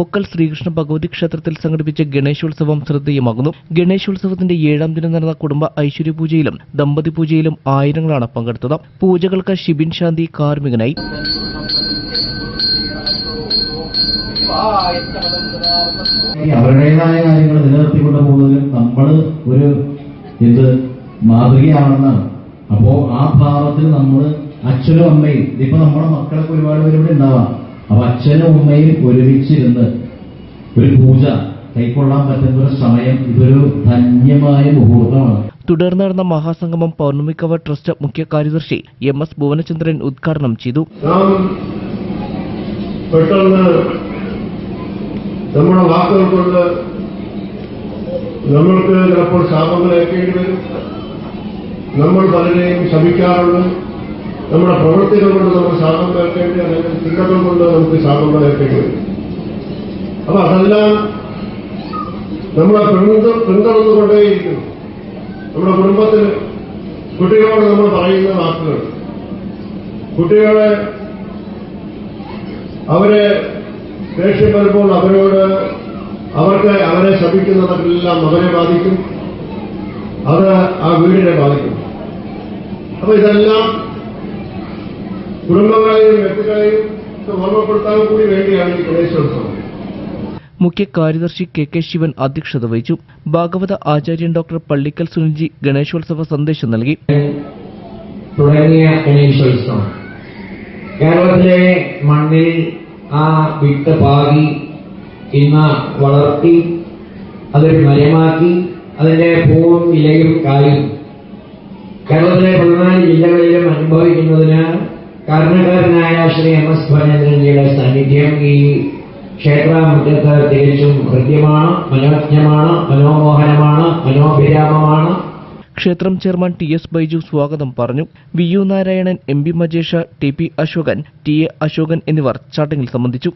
ഒക്കൽ ശ്രീകൃഷ്ണ ഭഗവതി ക്ഷേത്രത്തിൽ സംഘടിപ്പിച്ച ഗണേശോത്സവം ശ്രദ്ധേയമാകുന്നു. ഗണേശോത്സവത്തിന്റെ ഏഴാം ദിനം നടന്ന കുടുംബ ഐശ്വര്യ പൂജയിലും ദമ്പതി പൂജയിലും ആയിരങ്ങളാണ് പങ്കെടുത്തത്. പൂജകൾക്ക് ഷിബിൻ ശാന്തി കാർമികനായി അവരുടേതായ കാര്യങ്ങൾ നിലനിർത്തിക്കൊണ്ട് പോകുന്നതിൽ നമ്മൾ ഒരു ഇത് മാതൃകയാണെന്നാണ്. അപ്പോ ആ ഭാവത്തിൽ നമ്മൾ അച്ഛനും അമ്മയും ഇപ്പൊ നമ്മുടെ മക്കളൊക്കെ ഒരുപാട് പേര് ഉണ്ടാവാം. അപ്പൊ അച്ഛനും അമ്മയും ഒരുമിച്ചിരുന്ന് ഒരു പൂജ കൈക്കൊള്ളാൻ പറ്റുന്ന ഒരു സമയം ഇതൊരു ധന്യമായ മുഹൂർത്തമാണ്. തുടർന്ന് നടന്ന മഹാസംഗമം പൗർണമിക്കവ ട്രസ്റ്റ് മുഖ്യ കാര്യദർശി എം എസ് ഭുവനചന്ദ്രൻ ഉദ്ഘാടനം ചെയ്തു. പെട്ടെന്ന് നമ്മുടെ വാക്കുകൾ കൊണ്ട് നമ്മൾക്ക് ചിലപ്പോൾ ശാപങ്ങൾ ഏൽക്കേണ്ടി വരും. നമ്മൾ പലരെയും ശപിക്കാറുണ്ട്. നമ്മുടെ പ്രവൃത്തികൾ കൊണ്ട് നമുക്ക് ശാപം കേൾക്കേണ്ടി അല്ലെങ്കിൽ ചിന്തകൾ കൊണ്ട് നമുക്ക് ശാപം കേൾക്കേണ്ടി വരും. അപ്പൊ അതെല്ലാം നമ്മളെ പിന്തു പിന്തുടർന്നുകൊണ്ടേയിരിക്കുന്നു നമ്മുടെ കുടുംബത്തിൽ കുട്ടികളോട് നമ്മൾ പറയുന്ന വാക്കുകൾ. കുട്ടികളെ അവരെ ദേഷ്യം വരുമ്പോൾ അവരോട് അവർക്ക് അവരെ ശപിക്കുന്നതെല്ലാം അവരെ ബാധിക്കും. അത് ആ വീടിനെ ബാധിക്കും. അപ്പൊ ഇതെല്ലാം കുടുംബങ്ങളെയും വ്യക്തികളെയും ഓർമ്മപ്പെടുത്താൻ കൂടി വേണ്ടിയാണ് ഈ ഗണേശോത്സവം മുഖ്യ കാര്യദർശി കെ കെ ശിവൻ അധ്യക്ഷത വഹിച്ചു. ഭാഗവത ആചാര്യൻ ഡോക്ടർ പള്ളിക്കൽ സുനിൽജി ഗണേശോത്സവ സന്ദേശം നൽകി. തുടങ്ങിയ ഗണേശോത്സവം. കേരളത്തിലെ മണ്ണിൽ ആ വിട്ട പാകി ഇന്ന് വളർത്തി അതൊരു മരമാക്കി അതിന്റെ പൂവും ഇലയും കായും. കേരളത്തിലെ പതിനാല് ജില്ലകളിലും അനുഭവിക്കുന്നതിന് കാരണക്കാരനായ ശ്രീ എം എസ് ഭരേന്ദ്രൻജിയുടെ സാന്നിധ്യം ഈ ക്ഷേത്രമുറ്റത്ത് തികച്ചും ഹൃദ്യമാണ് മനോജ്ഞമാണ് മനോമോഹനമാണ് മനോഭിരാമമാണ് ക്ഷേത്രം ചെയർമാൻ ടി എസ് ബൈജു സ്വാഗതം പറഞ്ഞു. V U Narayanan M B Majesh T P Ashokan T A Ashokan എന്നിവർ ചടങ്ങിൽ സംബന്ധിച്ചു.